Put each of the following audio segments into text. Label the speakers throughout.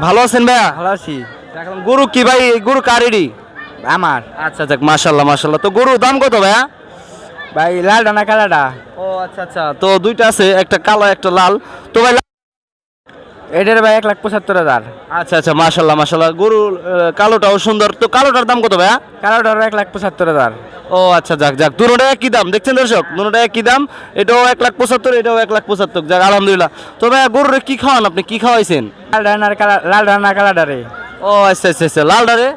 Speaker 1: ভালো আছেন ভাইয়া?
Speaker 2: ভালো আছি।
Speaker 1: গরু কি ভাই? গরু কারেরই
Speaker 2: আমার।
Speaker 1: আচ্ছা আচ্ছা মাশাল্লাহ মাশাল্লাহ তো গরুর দাম কত ভাইয়া?
Speaker 2: ভাই লাল ডানা কালাডা
Speaker 1: ও আচ্ছা আচ্ছা। তো দুইটা আছে একটা কালো একটা লাল। তো ভাই
Speaker 2: এটার ভাই এক লাখ পঁচাত্তর হাজার।
Speaker 1: আচ্ছা আচ্ছা মাশাল্লাহ মাশাল্লাহ গরুর আহ, কালোটাও সুন্দর। তো কালোটার দাম কত ভাইয়া?
Speaker 2: কালাডার এক লাখ পঁচাত্তর হাজার।
Speaker 1: ও আচ্ছা যাক যাক। দুটোটা একই দাম দেখছেন দর্শক? দুটোটা একই দাম। এটাও এক লাখ পঁচাত্তর এটাও এক লাখ পঁচাত্তর। যাক আলহামদুলিল্লাহ। তো ভাইয়া গরুর কি খাওয়ান আপনি? কি খাওয়াইছেন?
Speaker 2: লাল ডানার কালা লাল ডানা কালাডারে।
Speaker 1: ও আচ্ছা আচ্ছা আচ্ছা। লালডারে?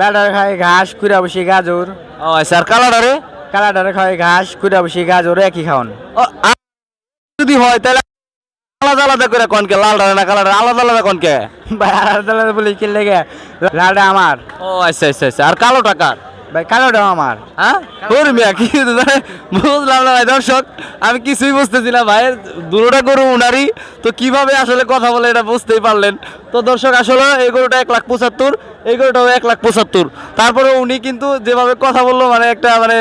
Speaker 2: লাল ডানা খায় ঘাস কুড়া বসি গাজর।
Speaker 1: ও আচ্ছা আর কালা
Speaker 2: ডারে কালা ডারে খায় ঘাস কুড়া বসি গাজর একই খাওন
Speaker 1: ও, যদি হয় তাহলে আলাদা আলাদা করে কনকে? লাল ডালে না কালার আলাদা আলাদা কনকে?
Speaker 2: ভাই আলাদা আলাদা বলি কি লেগে? লালডা আমার।
Speaker 1: ও আচ্ছা আচ্ছা আচ্ছা। আর কালো টাকার
Speaker 2: ভাই কালোডা আমার
Speaker 1: হ্যাঁ? ওর মিয়া কি বুঝলাম না ভাই দর্শক আমি কিছুই বুঝতেছি না ভাই দুটোটা গরু উনারই। তো কীভাবে আসলে কথা বলে এটা বুঝতেই পারলেন। তো দর্শক আসলে এই গরুটা এক লাখ পঁচাত্তর এই গরুটাও এক লাখ পঁচাত্তর। তারপরে উনি কিন্তু যেভাবে কথা বলল মানে একটা মানে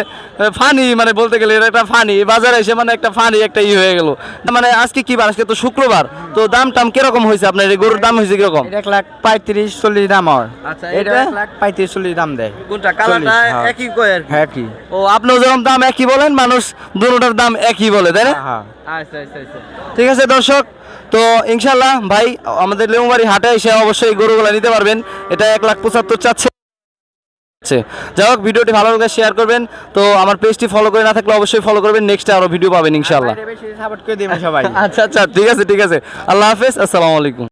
Speaker 1: ফানি মানে বলতে গেলে এটা একটা ফানি। বাজারে এসে মানে একটা ফানি একটা ই হয়ে গেল। মানে আজকে কি বার? আজকে তো শুক্রবার। তো দাম টাম কীরকম হয়েছে আপনার? এই গরুর দাম হয়েছে কীরকম?
Speaker 2: এক লাখ পঁয়ত্রিশ চল্লিশ দাম হয়।
Speaker 1: আচ্ছা,
Speaker 2: এটা
Speaker 1: এটা?
Speaker 2: এক লাখ পঁয়ত্রিশ চল্লিশ দাম দেয়।
Speaker 1: কোনটা?
Speaker 2: কালারটা হ্যাঁ।
Speaker 1: একই কয়ের
Speaker 2: হ্যাঁ কি
Speaker 1: ও আপনিও যেরকম দাম একই বলেন মানুষ দুটোটার দাম একই বলে তাই না?
Speaker 2: হ্যাঁ।
Speaker 1: আচ্ছা আচ্ছা আচ্ছা। ঠিক আছে দর্শক তো ইনশাল্লাহ ভাই আমাদের লেমুবাড়ি হাটে এসে অবশ্যই গরুগুলো নিতে পারবেন। এটা এক লাখ পঁচাত্তর চাচ্ছে। যাই হোক ভিডিওটি ভালো লাগে শেয়ার করবেন। তো আমার পেজটি ফলো করে না থাকলে অবশ্যই ফলো করবেন। নেক্সট আরও ভিডিও পাবেন
Speaker 2: সবাই।
Speaker 1: আচ্ছা আচ্ছা ঠিক আছে ঠিক আছে। আল্লাহ হাফেজ আসসালামু আলাইকুম।